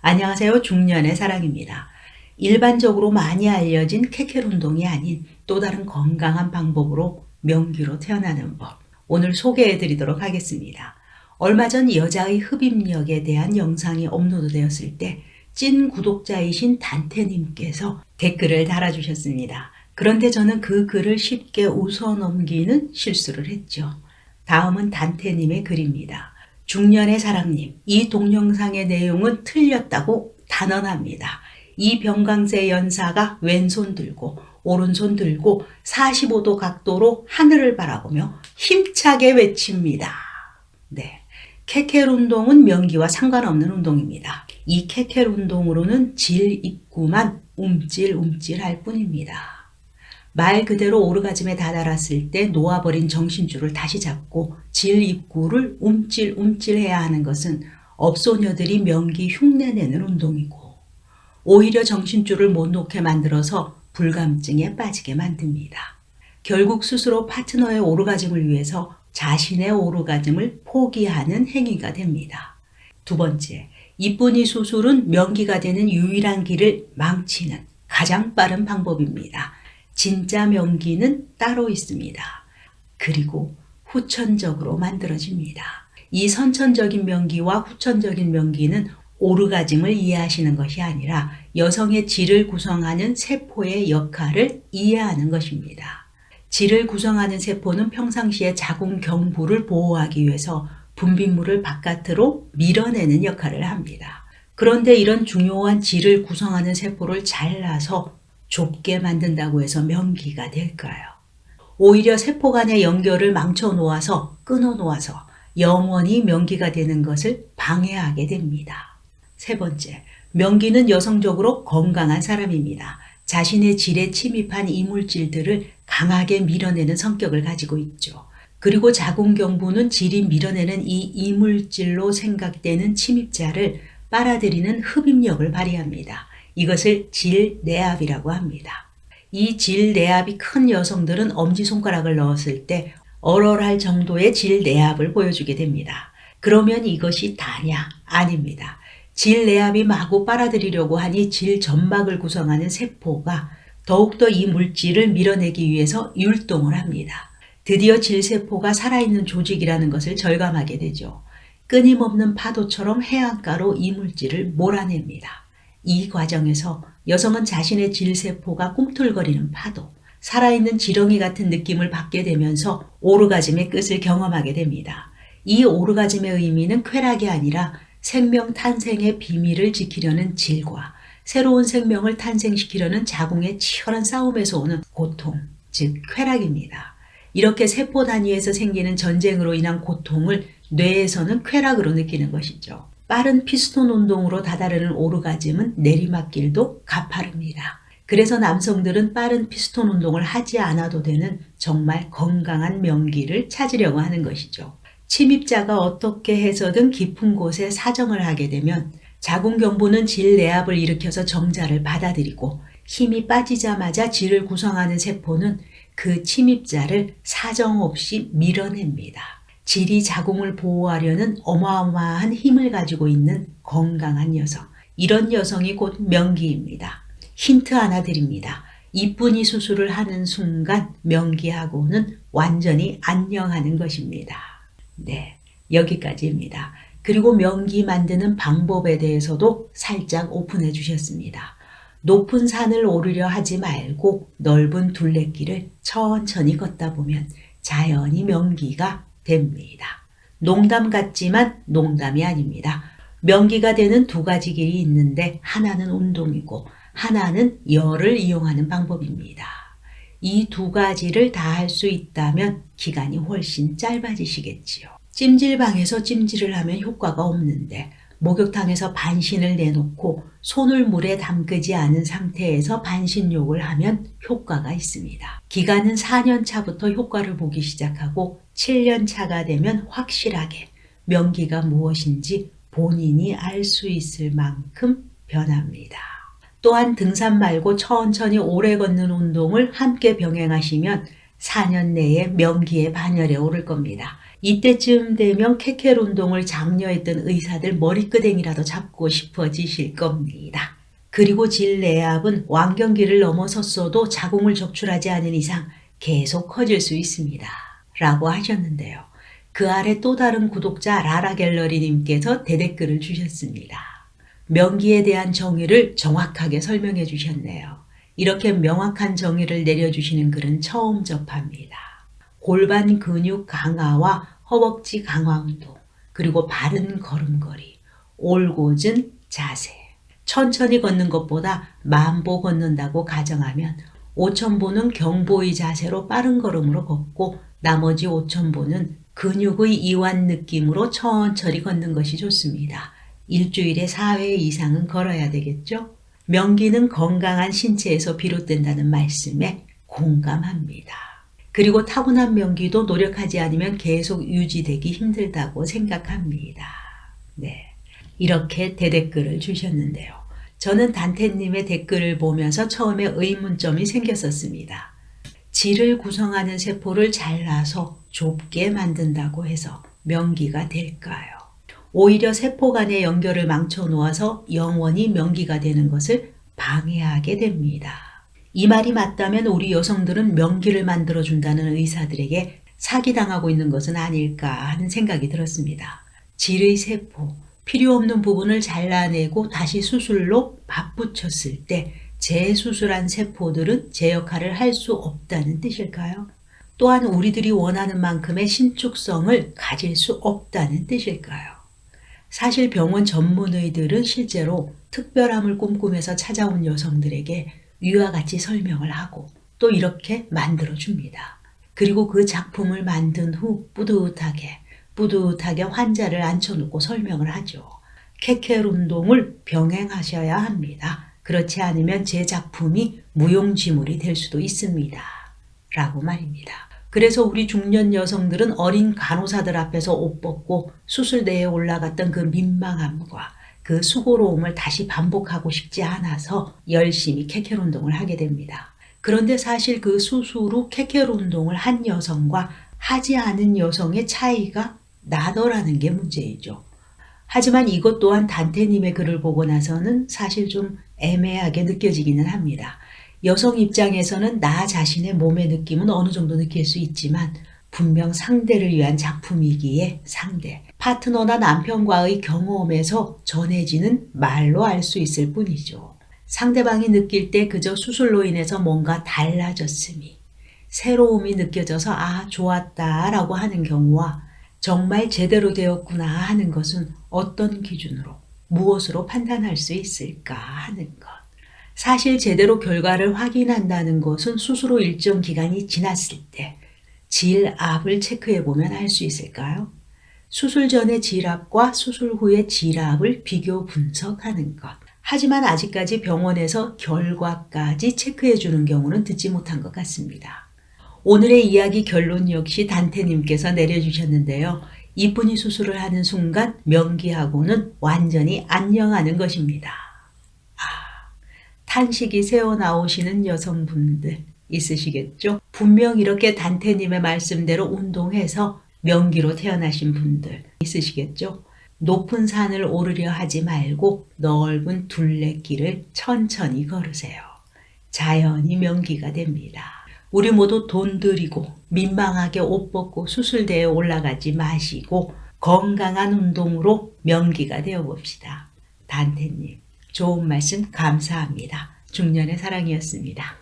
안녕하세요. 중년의 사랑입니다. 일반적으로 많이 알려진 케켈 운동이 아닌 또 다른 건강한 방법으로 명기로 태어나는 법. 오늘 소개해 드리도록 하겠습니다. 얼마 전 여자의 흡입력에 대한 영상이 업로드 되었을 때 찐 구독자이신 단테님께서 댓글을 달아주셨습니다. 그런데 저는 그 글을 쉽게 웃어 넘기는 실수를 했죠. 다음은 단테님의 글입니다. 중년의 사랑님, 이 동영상의 내용은 틀렸다고 단언합니다. 이 병강세 연사가 왼손 들고 오른손 들고 45도 각도로 하늘을 바라보며 힘차게 외칩니다. 네. 케켈 운동은 명기와 상관없는 운동입니다. 이 케켈 운동으로는 질 입구만 움찔움찔 할 뿐입니다. 말 그대로 오르가즘에 다다랐을 때 놓아버린 정신줄을 다시 잡고 질 입구를 움찔움찔 해야 하는 것은 업소녀들이 명기 흉내내는 운동이고 오히려 정신줄을 못 놓게 만들어서 불감증에 빠지게 만듭니다. 결국 스스로 파트너의 오르가즘을 위해서 자신의 오르가즘을 포기하는 행위가 됩니다. 두 번째, 이쁜이 수술은 명기가 되는 유일한 길을 망치는 가장 빠른 방법입니다. 진짜 명기는 따로 있습니다. 그리고 후천적으로 만들어집니다. 이 선천적인 명기와 후천적인 명기는 오르가즘을 이해하시는 것이 아니라 여성의 질을 구성하는 세포의 역할을 이해하는 것입니다. 질을 구성하는 세포는 평상시에 자궁 경부를 보호하기 위해서 분비물을 바깥으로 밀어내는 역할을 합니다. 그런데 이런 중요한 질을 구성하는 세포를 잘라서 좁게 만든다고 해서 명기가 될까요? 오히려 세포 간의 연결을 망쳐 놓아서 끊어 놓아서 영원히 명기가 되는 것을 방해하게 됩니다. 세 번째, 명기는 여성적으로 건강한 사람입니다. 자신의 질에 침입한 이물질들을 강하게 밀어내는 성격을 가지고 있죠. 그리고 자궁경부는 질이 밀어내는 이 이물질로 생각되는 침입자를 빨아들이는 흡입력을 발휘합니다. 이것을 질내압이라고 합니다. 이 질내압이 큰 여성들은 엄지손가락을 넣었을 때 얼얼할 정도의 질내압을 보여주게 됩니다. 그러면 이것이 다냐? 아닙니다. 질내압이 마구 빨아들이려고 하니 질 점막을 구성하는 세포가 더욱더 이 물질을 밀어내기 위해서 율동을 합니다. 드디어 질세포가 살아있는 조직이라는 것을 절감하게 되죠. 끊임없는 파도처럼 해안가로 이 물질을 몰아냅니다. 이 과정에서 여성은 자신의 질세포가 꿈틀거리는 파도, 살아있는 지렁이 같은 느낌을 받게 되면서 오르가즘의 끝을 경험하게 됩니다. 이 오르가즘의 의미는 쾌락이 아니라 생명 탄생의 비밀을 지키려는 질과 새로운 생명을 탄생시키려는 자궁의 치열한 싸움에서 오는 고통, 즉 쾌락입니다. 이렇게 세포 단위에서 생기는 전쟁으로 인한 고통을 뇌에서는 쾌락으로 느끼는 것이죠. 빠른 피스톤 운동으로 다다르는 오르가즘은 내리막길도 가파릅니다. 그래서 남성들은 빠른 피스톤 운동을 하지 않아도 되는 정말 건강한 명기를 찾으려고 하는 것이죠. 침입자가 어떻게 해서든 깊은 곳에 사정을 하게 되면 자궁경부는 질 내압을 일으켜서 정자를 받아들이고 힘이 빠지자마자 질을 구성하는 세포는 그 침입자를 사정없이 밀어냅니다. 질이 자궁을 보호하려는 어마어마한 힘을 가지고 있는 건강한 여성. 이런 여성이 곧 명기입니다. 힌트 하나 드립니다. 이쁜이 수술을 하는 순간 명기하고는 완전히 안녕하는 것입니다. 네, 여기까지입니다. 그리고 명기 만드는 방법에 대해서도 살짝 오픈해 주셨습니다. 높은 산을 오르려 하지 말고 넓은 둘레길을 천천히 걷다 보면 자연히 명기가 됩니다. 농담 같지만 농담이 아닙니다. 명기가 되는 두 가지 길이 있는데 하나는 운동이고 하나는 열을 이용하는 방법입니다. 이 두 가지를 다 할 수 있다면 기간이 훨씬 짧아지시겠지요. 찜질방에서 찜질을 하면 효과가 없는데 목욕탕에서 반신을 내놓고 손을 물에 담그지 않은 상태에서 반신욕을 하면 효과가 있습니다. 기간은 4년 차부터 효과를 보기 시작하고 7년 차가 되면 확실하게 명기가 무엇인지 본인이 알 수 있을 만큼 변합니다. 또한 등산 말고 천천히 오래 걷는 운동을 함께 병행하시면 4년 내에 명기의 반열에 오를 겁니다. 이때쯤 되면 케켈 운동을 장려했던 의사들 머리끄댕이라도 잡고 싶어지실 겁니다. 그리고 질내압은 왕경기를 넘어섰어도 자궁을 적출하지 않은 이상 계속 커질 수 있습니다. 라고 하셨는데요. 그 아래 또 다른 구독자 라라 갤러리님께서 대댓글을 주셨습니다. 명기에 대한 정의를 정확하게 설명해 주셨네요. 이렇게 명확한 정의를 내려주시는 글은 처음 접합니다. 골반 근육 강화와 허벅지 강화 운동, 그리고 바른 걸음걸이, 올곧은 자세. 천천히 걷는 것보다 만보 걷는다고 가정하면 5천보는 경보의 자세로 빠른 걸음으로 걷고 나머지 5천보는 근육의 이완 느낌으로 천천히 걷는 것이 좋습니다. 일주일에 4회 이상은 걸어야 되겠죠? 명기는 건강한 신체에서 비롯된다는 말씀에 공감합니다. 그리고 타고난 명기도 노력하지 않으면 계속 유지되기 힘들다고 생각합니다. 네. 이렇게 대댓글을 주셨는데요. 저는 단테님의 댓글을 보면서 처음에 의문점이 생겼었습니다. 질을 구성하는 세포를 잘라서 좁게 만든다고 해서 명기가 될까요? 오히려 세포 간의 연결을 망쳐 놓아서 영원히 명기가 되는 것을 방해하게 됩니다. 이 말이 맞다면 우리 여성들은 명기를 만들어 준다는 의사들에게 사기당하고 있는 것은 아닐까 하는 생각이 들었습니다. 질의 세포, 필요 없는 부분을 잘라내고 다시 수술로 맞붙였을 때 재수술한 세포들은 제 역할을 할 수 없다는 뜻일까요? 또한 우리들이 원하는 만큼의 신축성을 가질 수 없다는 뜻일까요? 사실 병원 전문의들은 실제로 특별함을 꿈꾸면서 찾아온 여성들에게 위와 같이 설명을 하고 또 이렇게 만들어 줍니다. 그리고 그 작품을 만든 후 뿌듯하게 뿌듯하게 환자를 앉혀놓고 설명을 하죠. 케켈 운동을 병행하셔야 합니다. 그렇지 않으면 제 작품이 무용지물이 될 수도 있습니다. 라고 말입니다. 그래서 우리 중년 여성들은 어린 간호사들 앞에서 옷 벗고 수술대에 올라갔던 그 민망함과 그 수고로움을 다시 반복하고 싶지 않아서 열심히 케켈 운동을 하게 됩니다. 그런데 사실 그 수술 후 케켈 운동을 한 여성과 하지 않은 여성의 차이가 나더라는 게 문제이죠. 하지만 이것 또한 단테님의 글을 보고 나서는 사실 좀 애매하게 느껴지기는 합니다. 여성 입장에서는 나 자신의 몸의 느낌은 어느 정도 느낄 수 있지만 분명 상대를 위한 작품이기에 상대, 파트너나 남편과의 경험에서 전해지는 말로 알 수 있을 뿐이죠. 상대방이 느낄 때 그저 수술로 인해서 뭔가 달라졌음이, 새로움이 느껴져서 아, 좋았다 라고 하는 경우와 정말 제대로 되었구나 하는 것은 어떤 기준으로, 무엇으로 판단할 수 있을까 하는 것. 사실 제대로 결과를 확인한다는 것은 후 일정 기간이 지났을 때 질압을 체크해 보면 알 수 있을까요? 수술 전의 질압과 수술 후의 질압을 비교 분석하는 것. 하지만 아직까지 병원에서 결과까지 체크해 주는 경우는 듣지 못한 것 같습니다. 오늘의 이야기 결론 역시 단테님께서 내려주셨는데요. 이분이 수술을 하는 순간 명기하고는 완전히 안녕하는 것입니다. 아, 탄식이 새어 나오시는 여성분들 있으시겠죠? 분명 이렇게 단테님의 말씀대로 운동해서 명기로 태어나신 분들 있으시겠죠? 높은 산을 오르려 하지 말고 넓은 둘레길을 천천히 걸으세요. 자연히 명기가 됩니다. 우리 모두 돈 들이고 민망하게 옷 벗고 수술대에 올라가지 마시고 건강한 운동으로 명기가 되어 봅시다. 단테님, 좋은 말씀 감사합니다. 중년의 사랑이었습니다.